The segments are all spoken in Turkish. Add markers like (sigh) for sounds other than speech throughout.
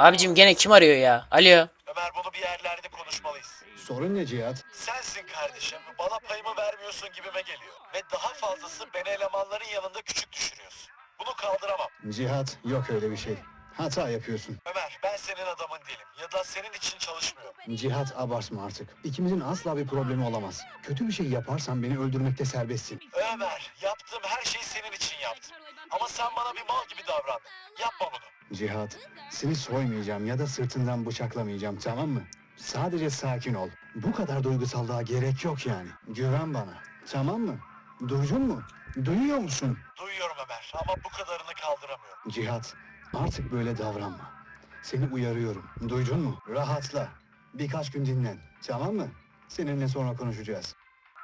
Abicim gene kim arıyor ya? Alo. Ömer bunu bir yerlerde konuşmalıyız. Sorun ne Cihat? Sensin kardeşim. Bana payımı vermiyorsun gibime geliyor. Ve daha fazlası beni elemanların yanında küçük düşürüyorsun. Bunu kaldıramam. Cihat yok öyle bir şey. Hata yapıyorsun. Ömer ben senin adamın değilim. Ya da senin için çalışmıyorum. Cihat abartma artık. İkimizin asla bir problemi olamaz. Kötü bir şey yaparsan beni öldürmekte serbestsin. Ömer yaptığım her şeyi senin için yaptım. Ama sen bana bir mal gibi davrandın. Yapma bunu. Cihat, seni soymayacağım ya da sırtından bıçaklamayacağım tamam mı? Sadece sakin ol. Bu kadar duygusallığa gerek yok yani. Güven bana. Tamam mı? Duydun mu? Duyuyor musun? Duyuyorum Ömer ama bu kadarını kaldıramıyorum. Cihat, artık böyle davranma. Seni uyarıyorum. Duydun mu? Rahatla. Birkaç gün dinlen. Tamam mı? Seninle sonra konuşacağız.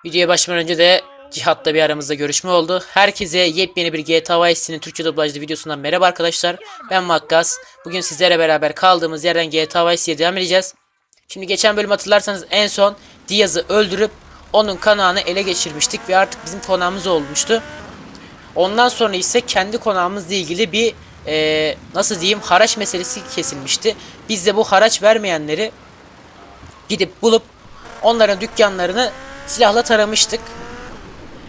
Videoya başlamadan önce de Cihat'la bir aramızda görüşme oldu. Herkese yepyeni bir GTA Vice City'nin Türkçe dublajlı videosundan merhaba arkadaşlar. Ben Makkas. Bugün sizlere beraber kaldığımız yerden GTA Vice City'ye devam edeceğiz. Şimdi geçen bölüm hatırlarsanız en son Diaz'ı öldürüp onun konağını ele geçirmiştik ve artık bizim konağımız olmuştu. Ondan sonra ise kendi konağımızla ilgili bir eee, nasıl diyeyim haraç meselesi kesilmişti. Biz de bu haraç vermeyenleri gidip bulup onların dükkanlarını silahla taramıştık.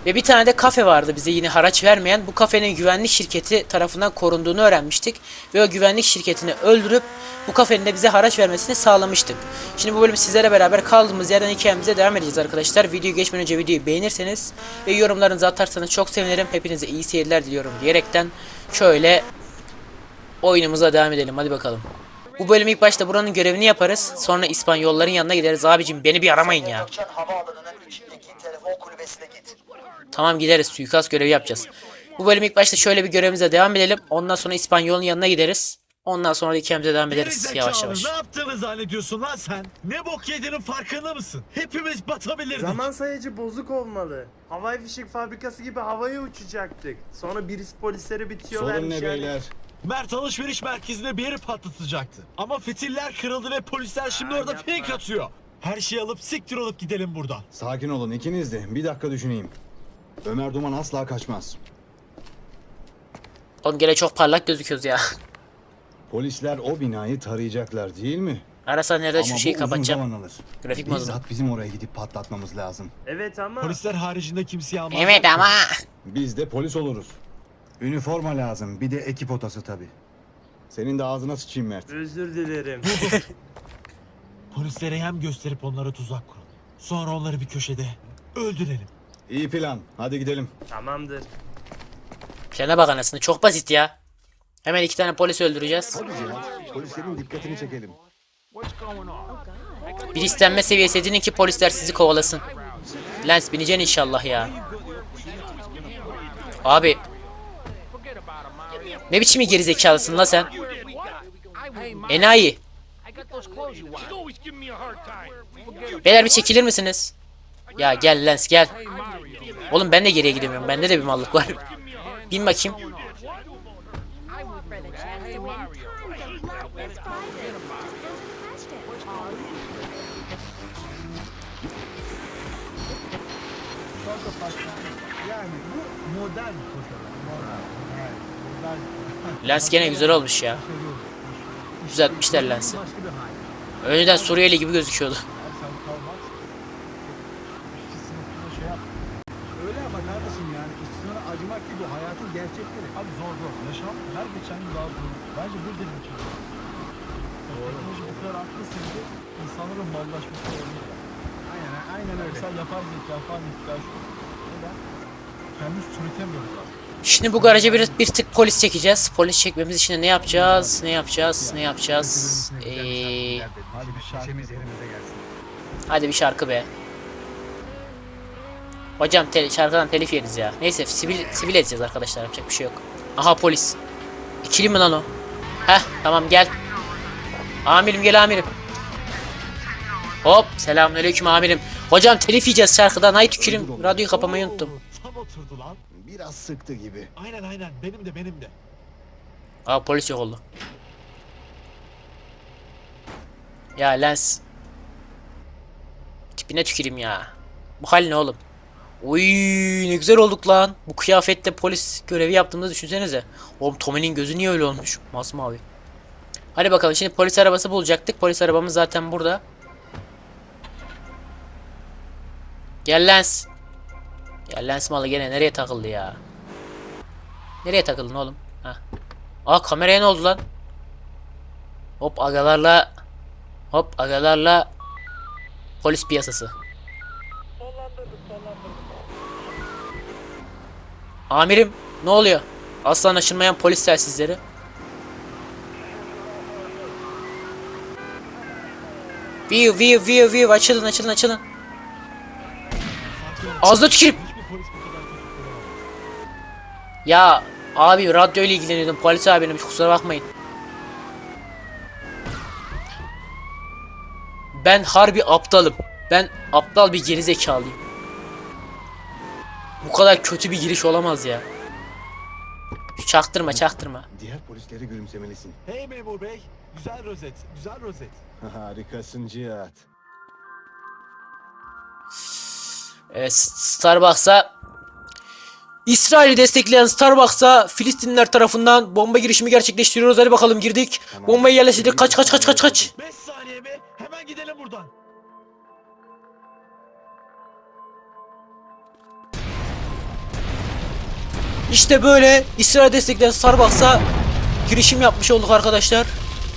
Ve bir tane de kafe vardı bize yine haraç vermeyen. Bu kafenin güvenlik şirketi tarafından korunduğunu öğrenmiştik. Ve o güvenlik şirketini öldürüp bu kafenin de bize haraç vermesini sağlamıştık. Şimdi bu bölüm sizlere beraber kaldığımız yerden hikayemize devam edeceğiz arkadaşlar. Videoyu geçmeden önce videoyu beğenirseniz ve yorumlarınızı atarsanız çok sevinirim. Hepinize iyi seyirler diliyorum diyerekten şöyle oyunumuza devam edelim. Hadi bakalım. Bu bölüm ilk başta buranın görevini yaparız. Sonra İspanyolların yanına gideriz. Abicim beni bir aramayın ya. Gökçen havaalanının içindeki telefon kulübesine git. Tamam gideriz. Suikast görevi yapacağız. Bu bölüm ilk başta şöyle bir görevimize devam edelim. Ondan sonra İspanyol'un yanına gideriz. Ondan sonra da hikayemize devam ederiz Gerizekalı, yavaş yavaş. Ne yaptığını zannediyorsun lan sen? Ne bok yediğinin farkında mısın? Hepimiz batabilirdik. Zaman sayacı bozuk olmalı. Havai fişek fabrikası gibi havaya uçacaktık. Sonra birisi polislere bitiyorlarmış Sorun ne beyler? Mert alışveriş merkezine bir yeri patlatacaktı. Ama fitiller kırıldı ve polisler şimdi Aa, orada yapma. fake atıyor. Her şeyi alıp siktir olup gidelim buradan. Sakin olun ikiniz de. Bir dakika düşüneyim. Ömer Duman asla kaçmaz. Oğlum gene çok parlak gözüküyoruz ya. Polisler o binayı tarayacaklar değil mi? Arasa nerede şu şeyi kapatacağım. zaman alır. Grafik modunu. Bizzat bizim oraya gidip patlatmamız lazım. Evet ama Polisler haricinde kimseyi almaz. Evet ama. Biz de polis oluruz. Üniforma lazım. Bir de ekip otası tabii. Senin de ağzına sıçayım Mert. özür dilerim. (laughs) Polislere hem gösterip onlara tuzak kuralım. Sonra onları bir köşede öldürelim. İyi plan. Hadi gidelim. Tamamdır. Plana bak anasını çok basit ya. Hemen iki tane polis öldüreceğiz. Hadi Cihat. Polislerin dikkatini çekelim. Bir istenme seviyesi edinin ki polisler sizi kovalasın. Lens bineceksin inşallah ya. Abi. Ne biçim bir gerizekalısın la sen? Enayi. Beyler bir çekilir misiniz? Ya gel Lens gel. Oğlum ben de geriye gidemiyorum. Bende de bir mallık var. (laughs) Bin bakayım. Lens gene güzel olmuş ya. Düzeltmişler Lens'i. Önceden Suriyeli gibi gözüküyordu. Öyle ama kardeşim yani işçilere acımak gibi hayatın gerçekleri. Abi zor zor. Yaşam her geçen gün daha zor. Bence bu benim için. Teknoloji bu kadar artmasın ki insanların mallaşması olmuyor. Aynen aynen öyle. Mesela yapay zeka falan ihtiyaç yok. Neden? Kendimiz türetemiyoruz abi. Şimdi bu garaja bir, bir tık polis çekeceğiz. Polis çekmemiz için ne yapacağız? Ne yapacağız? Ne yapacağız? Ee, Hadi bir şarkı. be. Hocam tel, şarkıdan telif yeriz ya. Neyse sivil, sivil edeceğiz arkadaşlar. Yapacak bir şey yok. Aha polis. İkili mi lan o? Heh tamam gel. Amirim gel amirim. Hop selamünaleyküm amirim. Hocam telif yiyeceğiz şarkıdan. Hay tükürüm. Radyoyu kapamayı unuttum. Biraz sıktı gibi. Aynen aynen benim de benim de. Aa polis yok oldu. Ya Lens. Tipine tüküreyim ya. Bu hal ne oğlum? Uy ne güzel olduk lan. Bu kıyafetle polis görevi yaptığımızı düşünsenize. Oğlum Tommy'nin gözü niye öyle olmuş? Masmavi. Hadi bakalım şimdi polis arabası bulacaktık. Polis arabamız zaten burada. Gel Lens. Gel Lens malı gene nereye takıldı ya? Nereye takıldın oğlum? Ha. Aa kameraya ne oldu lan? Hop agalarla Hop agalarla polis piyasası. Amirim ne oluyor? Asla anlaşılmayan polis telsizleri. View view view view açılın açılın açılın. Ağzına tükürüm. Ya abi radyo ile ilgileniyordum polis abinim kusura bakmayın. Ben harbi aptalım. Ben aptal bir gerizekalıyım. Bu kadar kötü bir giriş olamaz ya. Şu çaktırma çaktırma. Diğer polislere gülümsemelisin. Hey memur bey. Güzel rozet. Güzel rozet. (laughs) Harikasın Cihat. Evet, Starbucks'a İsrail'i destekleyen Starbucks'a Filistinliler tarafından bomba girişimi gerçekleştiriyoruz. Hadi bakalım girdik. Tamam. Bombayı yerleştirdik. Kaç kaç kaç kaç kaç. 5 saniye mi? Hemen gidelim buradan. İşte böyle İsrail destekleyen Starbucks'a girişim yapmış olduk arkadaşlar.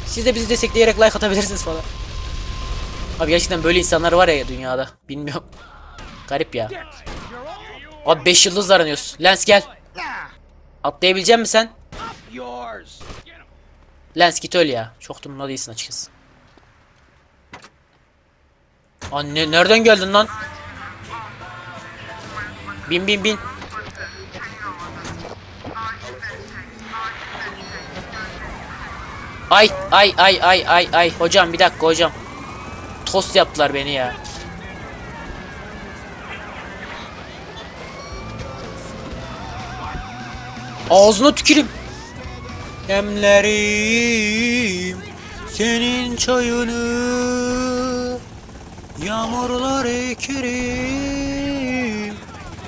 Siz de bizi destekleyerek like atabilirsiniz falan. Abi gerçekten böyle insanlar var ya dünyada. Bilmiyorum. Garip ya. Abi 5 yıldız aranıyoruz. Lens gel. Atlayabilecek misin sen? Lens git öl ya. Çok dumla değilsin açıkçası. Anne nereden geldin lan? Bin bin bin. Ay ay ay ay ay ay hocam bir dakika hocam. Tost yaptılar beni ya. Ağzına tüküreyim. Demlerim senin çayını Yağmurlar ekerim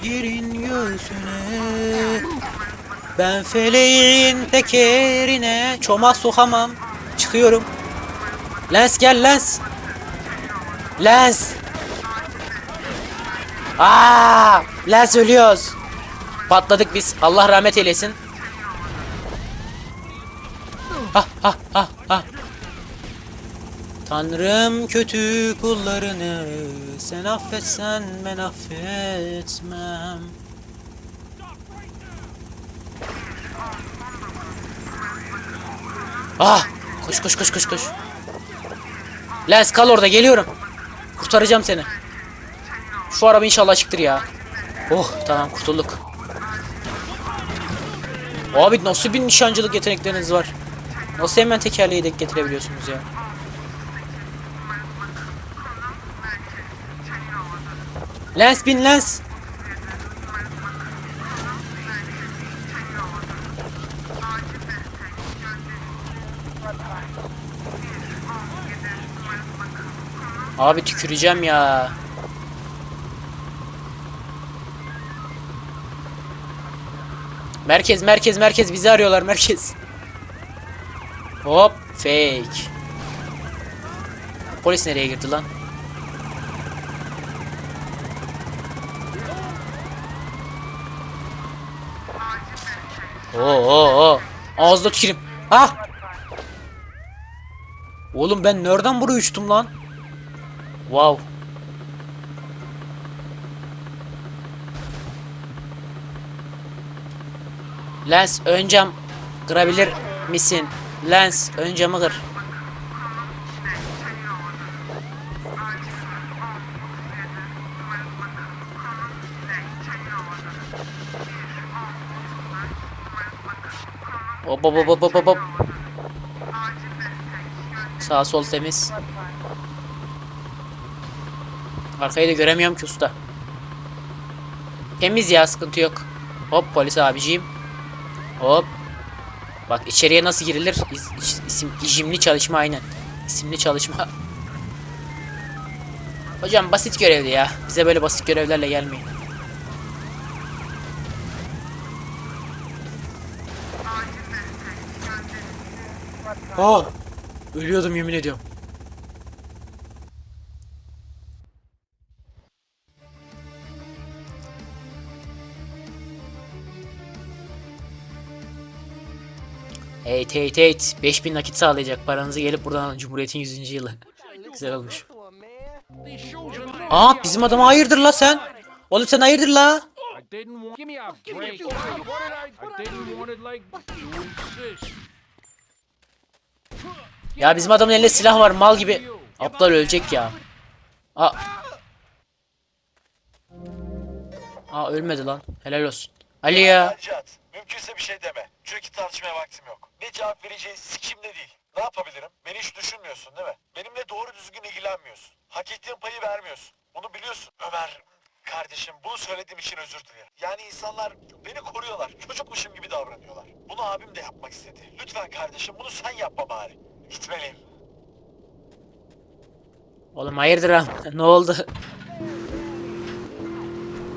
yerin göğsüne. Ben feleğin tekerine çomak sokamam Çıkıyorum. Lens gel Lens. Lens. Aa, Lens ölüyoruz Patladık biz Allah rahmet eylesin Ah ah ah ah Tanrım kötü kullarını sen affetsen ben affetmem. Ah! Koş koş koş koş koş. Lens kal orada geliyorum. Kurtaracağım seni. Şu araba inşallah çıktır ya. Oh tamam kurtulduk. Abi nasıl bir nişancılık yetenekleriniz var? Nasıl hemen tekerleği denk getirebiliyorsunuz ya? Lens bin lens. Abi tüküreceğim ya. Merkez merkez merkez bizi arıyorlar merkez. Hop fake. Polis nereye girdi lan? Oo oo oo. Ağızda tükürüm. Ha? Oğlum ben nereden buraya uçtum lan? Wow. Lens ön cam kırabilir misin? Lens ön camı kır. Hop hop hop hop hop. Sağ sol temiz. Arkayı da göremiyorum ki usta. Temiz ya sıkıntı yok. Hop polis abiciğim. Hop. Bak içeriye nasıl girilir? İs, isim, isimli çalışma aynen. İsimli çalışma. Hocam basit görevdi ya. Bize böyle basit görevlerle gelmeyin. Oh. Ölüyordum yemin ediyorum. Hey hey hey 5000 nakit sağlayacak paranızı gelip buradan Cumhuriyet'in 100. yılı. Güzel olmuş. Aa bizim adama hayırdır la sen? Oğlum sen hayırdır la? Ya bizim adamın elinde silah var mal gibi. Aptal ölecek ya. Aa. Aa ölmedi lan. Helal olsun. Ali ya. Mümkünse bir şey deme. Çünkü tartışmaya vaktim yok. Ne cevap vereceğin sikimde değil. Ne yapabilirim? Beni hiç düşünmüyorsun değil mi? Benimle doğru düzgün ilgilenmiyorsun. Hak ettiğim payı vermiyorsun. Bunu biliyorsun. Ömer, kardeşim bunu söylediğim için özür dilerim. Yani insanlar beni koruyorlar. Çocukmuşum gibi davranıyorlar. Bunu abim de yapmak istedi. Lütfen kardeşim bunu sen yapma bari. Gitmeliyim. Oğlum hayırdır lan? (laughs) ne oldu?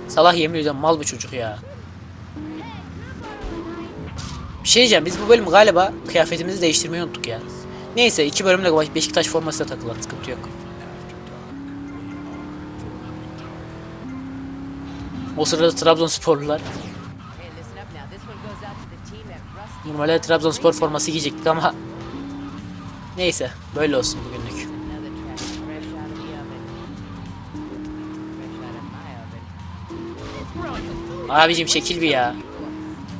Salah yemin ediyorum mal bu çocuk ya. Bir şey diyeceğim biz bu bölüm galiba kıyafetimizi değiştirmeyi unuttuk ya. Neyse iki bölümde Beşiktaş formasıyla takılan sıkıntı yok. O sırada Trabzonsporlular normalde Trabzonspor forması giyecektik ama neyse böyle olsun bugünlük. Abicim şekil bir ya.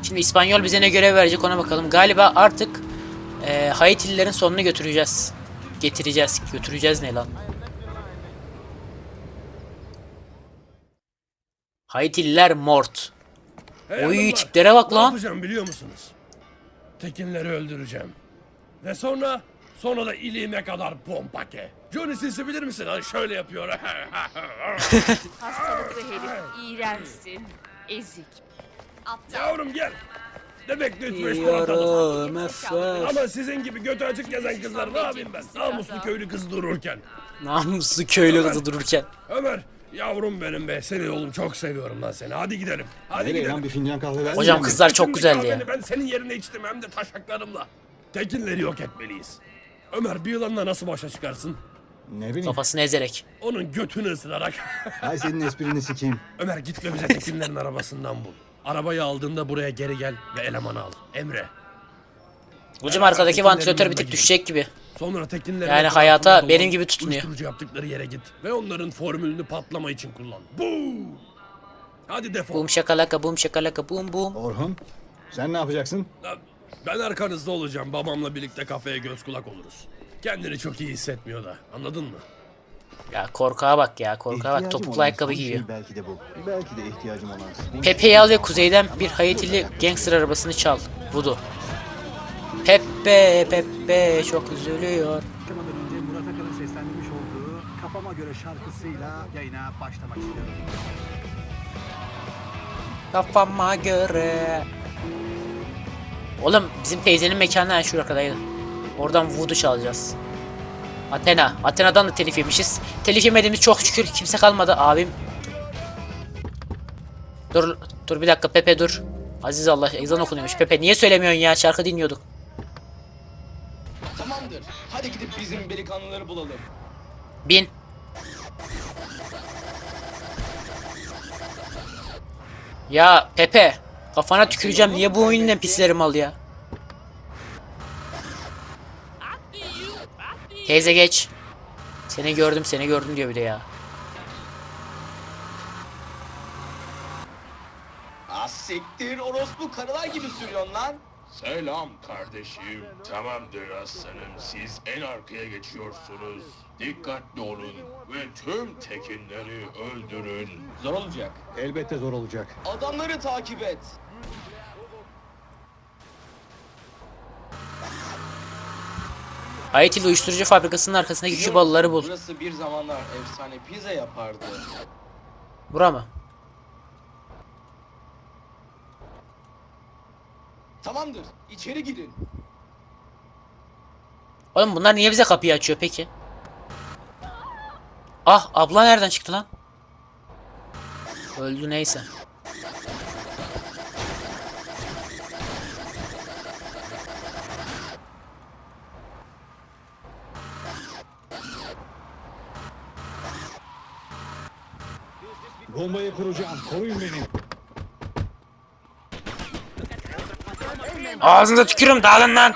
Şimdi İspanyol bize ne görev verecek ona bakalım. Galiba artık e, Haitililerin sonunu götüreceğiz. Getireceğiz. Götüreceğiz ne lan? Haitililer mort. Oy tiplere bak Ne lan. yapacağım biliyor musunuz? Tekinleri öldüreceğim. Ve sonra, sonra da iliğime kadar pompake. Johnny Sins'i bilir misin? Hani şöyle yapıyor. (laughs) Hastalıklı herif, iğrençsin, ezik. Aptal. Yavrum gel. Demek lütfen şu atalım. Yiyorum efendim. Ama sizin gibi götü açık gezen kızlar ne yapayım ben? Namuslu köylü kız dururken. Namuslu köylü kızı dururken. Ömer, yavrum benim be. Seni oğlum çok seviyorum lan seni. Hadi gidelim. Hadi Nereye gidelim. lan bir fincan kahve ver. Hocam kızlar çok Bütün güzeldi ya. kahveni Ben senin yerine içtim hem de taşaklarımla. Tekinleri yok etmeliyiz. Ömer bir yılanla nasıl başa çıkarsın? Ne bileyim. Kafasını ezerek. Onun götünü ısırarak. Hay senin esprini sikeyim. Ömer git ve bize Tekinlerin arabasından bul. Arabayı aldığında buraya geri gel ve elemanı al. Emre. Hocam arkadaki vantilatör bir tık düşecek gibi. Sonra Tekinlerin Yani hayata benim gibi tutunuyor. Uyuşturucu yaptıkları yere git ve onların formülünü patlama için kullan. Boom! Hadi defol. Bum şakalaka bum şakalaka bum bum. Orhun, sen ne yapacaksın? Ben arkanızda olacağım. Babamla birlikte kafeye göz kulak oluruz. Kendini çok iyi hissetmiyor da. Anladın mı? Ya korkağa bak ya korkağa bak İhtiyacım topuklu olan ayakkabı son şey giyiyor. belki de bu. Belki de ihtiyacım olan. Pepe'yi al ve kuzeyden bir Haitili gangster arabasını çal. Voodoo. Pepe Pepe çok üzülüyor. Başlamadan önce Murat Akar'ın seslendirmiş olduğu Kafama Göre şarkısıyla yayına başlamak istiyorum. Kafama göre. Oğlum bizim teyzenin mekanı yani şu arkadaydı. Oradan voodoo çalacağız. Athena. Athena'dan da telif yemişiz. Telif yemediğimiz çok şükür kimse kalmadı abim. Dur dur bir dakika Pepe dur. Aziz Allah ezan okunuyormuş. Pepe niye söylemiyorsun ya şarkı dinliyorduk. Tamamdır. Hadi gidip bizim delikanlıları bulalım. Bin. Ya Pepe. Kafana tüküreceğim. Niye bu oyunun en pisleri mal ya? Teyze geç. Seni gördüm seni gördüm diyor bir de ya. Ah siktir orospu karılar gibi sürüyorsun lan. Selam kardeşim. Tamamdır aslanım. Siz en arkaya geçiyorsunuz. Dikkatli olun ve tüm tekinleri öldürün. Zor olacak. Elbette zor olacak. Adamları takip et. Haitili uyuşturucu fabrikasının arkasındaki Biliyorum, Kübalıları bul. Burası bir zamanlar efsane pizza yapardı. Bura mı? Tamamdır. içeri girin. Oğlum bunlar niye bize kapıyı açıyor peki? Ah abla nereden çıktı lan? Öldü neyse. Bombayı kuracağım. Koruyun beni. Ağzınıza tükürüm dağılın lan.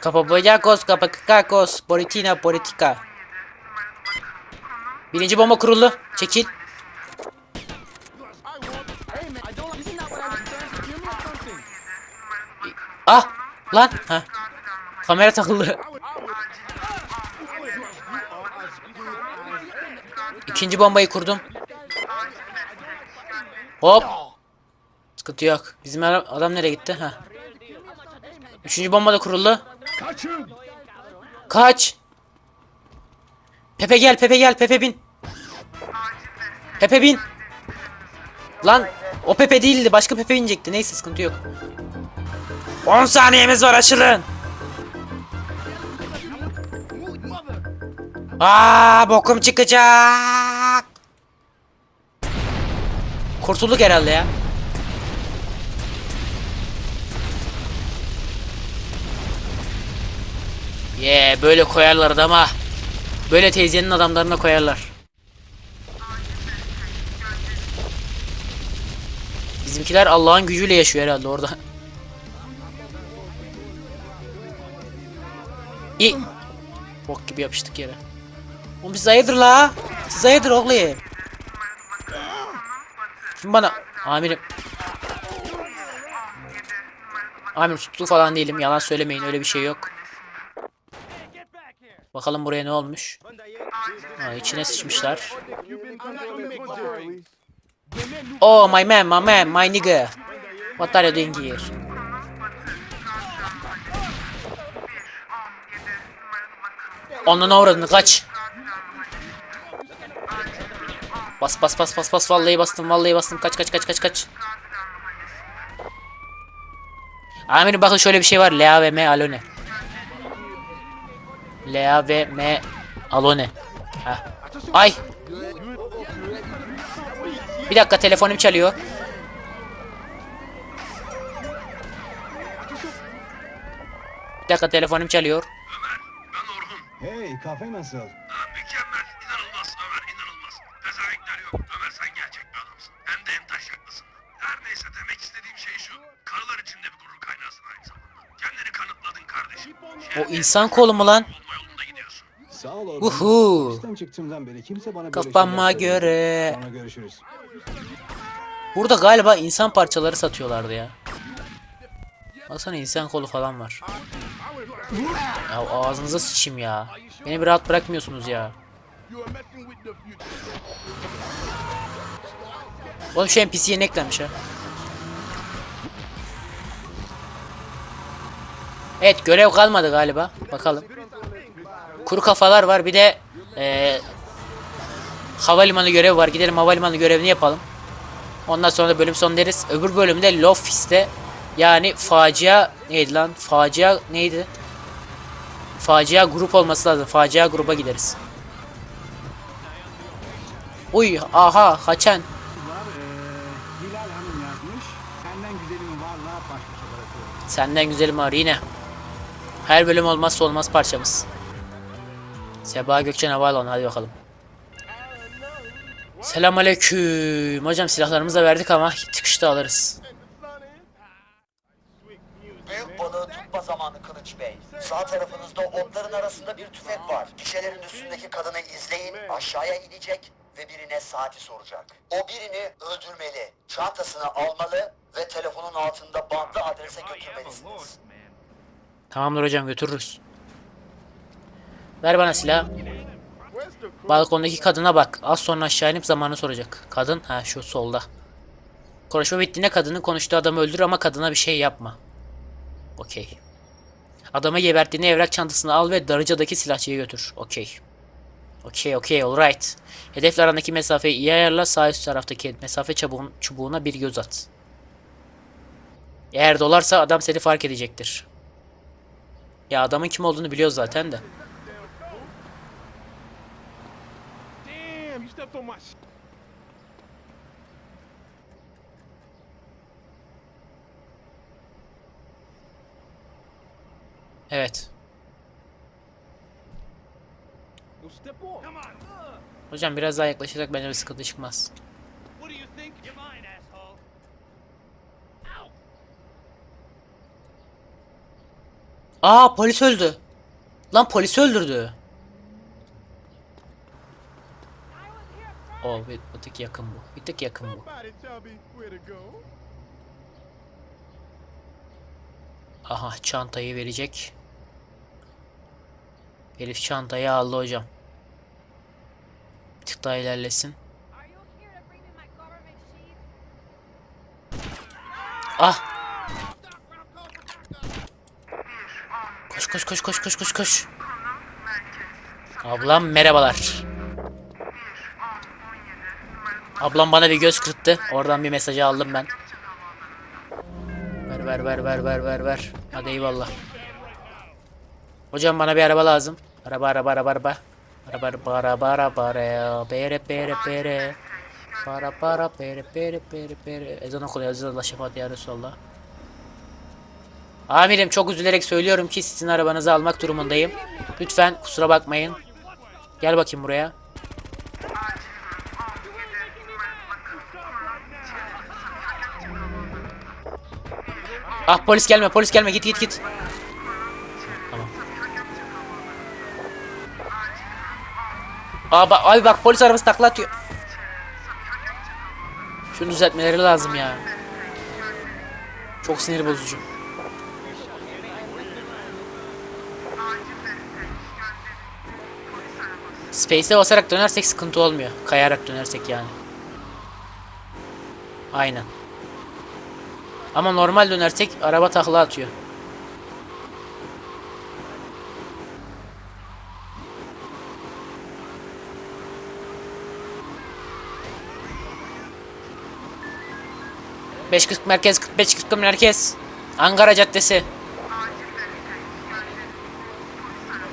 Kapapacakos, kapakakos, politina, politika. Birinci bomba kuruldu. Çekil. Ah! Lan! Ha. Kamera takıldı. İkinci bombayı kurdum. Hop. Sıkıntı yok. Bizim adam, nereye gitti? Ha. Üçüncü bomba da kuruldu. Kaç. Pepe gel, Pepe gel, Pepe bin. Pepe bin. Lan o Pepe değildi, başka Pepe binecekti. Neyse sıkıntı yok. 10 saniyemiz var açılın. Aa bokum çıkacak. Kurtulduk herhalde ya. Yeah böyle koyarlar adama. Böyle teyzenin adamlarına koyarlar. Bizimkiler Allah'ın gücüyle yaşıyor herhalde orada. İyi. Bok gibi yapıştık yere. Oğlum biz hayırdır la? Siz hayırdır oğlum? Kim bana? Amirim. Amirim tuttu falan değilim. Yalan söylemeyin öyle bir şey yok. Bakalım buraya ne olmuş. Ha, içine sıçmışlar. Oh my man, my man, my nigga. What are you doing here? Ondan uğradın kaç. Bas bas bas bas bas vallahi bastım vallahi bastım kaç kaç kaç kaç kaç. Amirim bakın şöyle bir şey var Lea ve M Alone. Lea ve M Alone. Heh. Ay. Bir dakika telefonum çalıyor. Bir dakika telefonum çalıyor. Hey kafe nasıl? Mükemmel, inanılmaz Ömer, inanılmaz. Pezevenkler yok. Ömer sen gerçek bir adamsın. Hem de en taşaklısın. Her neyse demek istediğim şey şu. Karılar için de bir gurur kaynağısın aynı zamanda. Kendini kanıtladın kardeşim. O insan kolu mu lan? Olma yolunda gidiyorsun. Sağ ol oğlum. Uhu. İşten çıktığımdan beri kimse bana böyle Kafama şeyler söylemiyor. göre. Sonra görüşürüz. Burada galiba insan parçaları satıyorlardı ya. Baksana insan kolu falan var. Ya ağzınıza sıçayım ya. Beni bir rahat bırakmıyorsunuz ya. Oğlum şu NPC yeni eklenmiş ha. Evet görev kalmadı galiba. Bakalım. Kuru kafalar var bir de eee havalimanı görevi var. Gidelim havalimanı görevini yapalım. Ondan sonra da bölüm son deriz. Öbür bölümde Lofis'te yani facia neydi lan? Facia neydi? Facia grup olması lazım. Facia gruba gideriz. Uy aha haçan. Var, eee, Hilal Hanım yazmış. Senden güzelim varlığa baş başa bırakıyorum. Senden güzelim var yine. Her bölüm olmazsa olmaz parçamız. Sebaha Gökçen Havaalanı hadi bakalım. Selamünaleyküm. Hocam silahlarımızı da verdik ama çıkışta alırız. Büyük balığı tutma zamanı Kılıç Bey. Sağ tarafınızda otların arasında bir tüfek var. Gişelerin üstündeki kadını izleyin, aşağıya inecek ve birine saati soracak. O birini öldürmeli, çantasını almalı ve telefonun altında bantlı adrese götürmelisiniz. Tamamdır hocam götürürüz. Ver bana silah. Balkondaki kadına bak. Az sonra aşağı inip zamanı soracak. Kadın ha şu solda. Konuşma bittiğinde kadının konuştuğu adamı öldür ama kadına bir şey yapma. Okey. Adamı geberttiğinde evrak çantasını al ve Darıca'daki silahçıya götür. Okey. Okey okey alright. Hedefle arandaki mesafeyi iyi ayarla. Sağ üst taraftaki mesafe çubuğun, çubuğuna bir göz at. Eğer dolarsa adam seni fark edecektir. Ya adamın kim olduğunu biliyoruz zaten de. Evet. Hocam biraz daha yaklaşırsak bence bir sıkıntı çıkmaz. Aa polis öldü. Lan polis öldürdü. O bir, bir tık yakın bu. Bir tık yakın bu. Aha çantayı verecek. Herif çantayı aldı hocam. Bir tık daha ilerlesin. Ah! Koş koş koş koş koş koş koş. Ablam merhabalar. Ablam bana bir göz kırptı. Oradan bir mesajı aldım ben. Ver ver ver ver ver ver ver. Hadi eyvallah. Hocam bana bir araba lazım. Araba araba araba araba. Araba araba araba araba araba. Bere bere bere. Para para pere pere pere pere. Ezan okunuyor. Ezan Allah şefaat ya Resulallah. Amirim çok üzülerek söylüyorum ki sizin arabanızı almak durumundayım. Lütfen kusura bakmayın. Gel bakayım buraya. Ah polis gelme polis gelme git git git. Aa, bak, abi bak polis arabası takla atıyor. Şunu düzeltmeleri lazım ya. Çok sinir bozucu. Space'e basarak dönersek sıkıntı olmuyor. Kayarak dönersek yani. Aynen. Ama normal dönersek araba takla atıyor. Beş kırk merkez 45 40 merkez. Ankara Caddesi.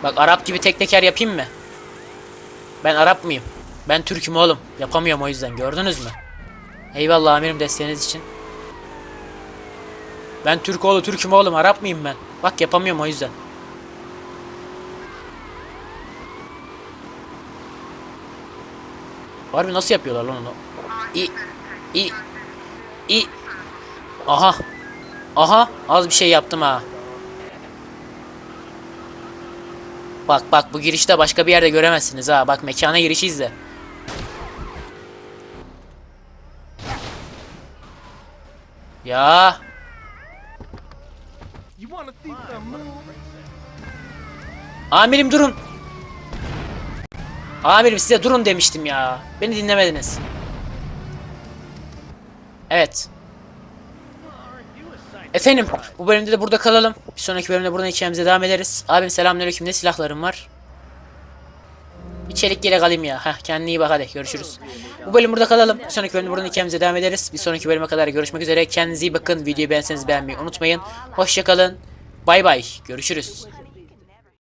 Bak Arap gibi tek teker yapayım mı? Ben Arap mıyım? Ben Türk'üm oğlum. Yapamıyorum o yüzden. Gördünüz mü? Eyvallah amirim desteğiniz için. Ben Türk oğlu Türk'üm oğlum. Arap mıyım ben? Bak yapamıyorum o yüzden. Harbi nasıl yapıyorlar lan onu? İ İ İ Aha. Aha az bir şey yaptım ha. Bak bak bu girişte başka bir yerde göremezsiniz ha. Bak mekana girişi izle. Ya. Amirim durun. Amirim size durun demiştim ya. Beni dinlemediniz. Evet. Efendim bu bölümde de burada kalalım. Bir sonraki bölümde buradan hikayemize devam ederiz. Abim selamünaleyküm ne silahlarım var? Bir çelik yelek ya. Heh, kendine iyi bak hadi görüşürüz. Bu bölüm burada kalalım. Bir sonraki bölümde buradan hikayemize devam ederiz. Bir sonraki bölüme kadar görüşmek üzere. Kendinize iyi bakın. Videoyu beğenseniz beğenmeyi unutmayın. Hoşçakalın. Bay bay. Görüşürüz.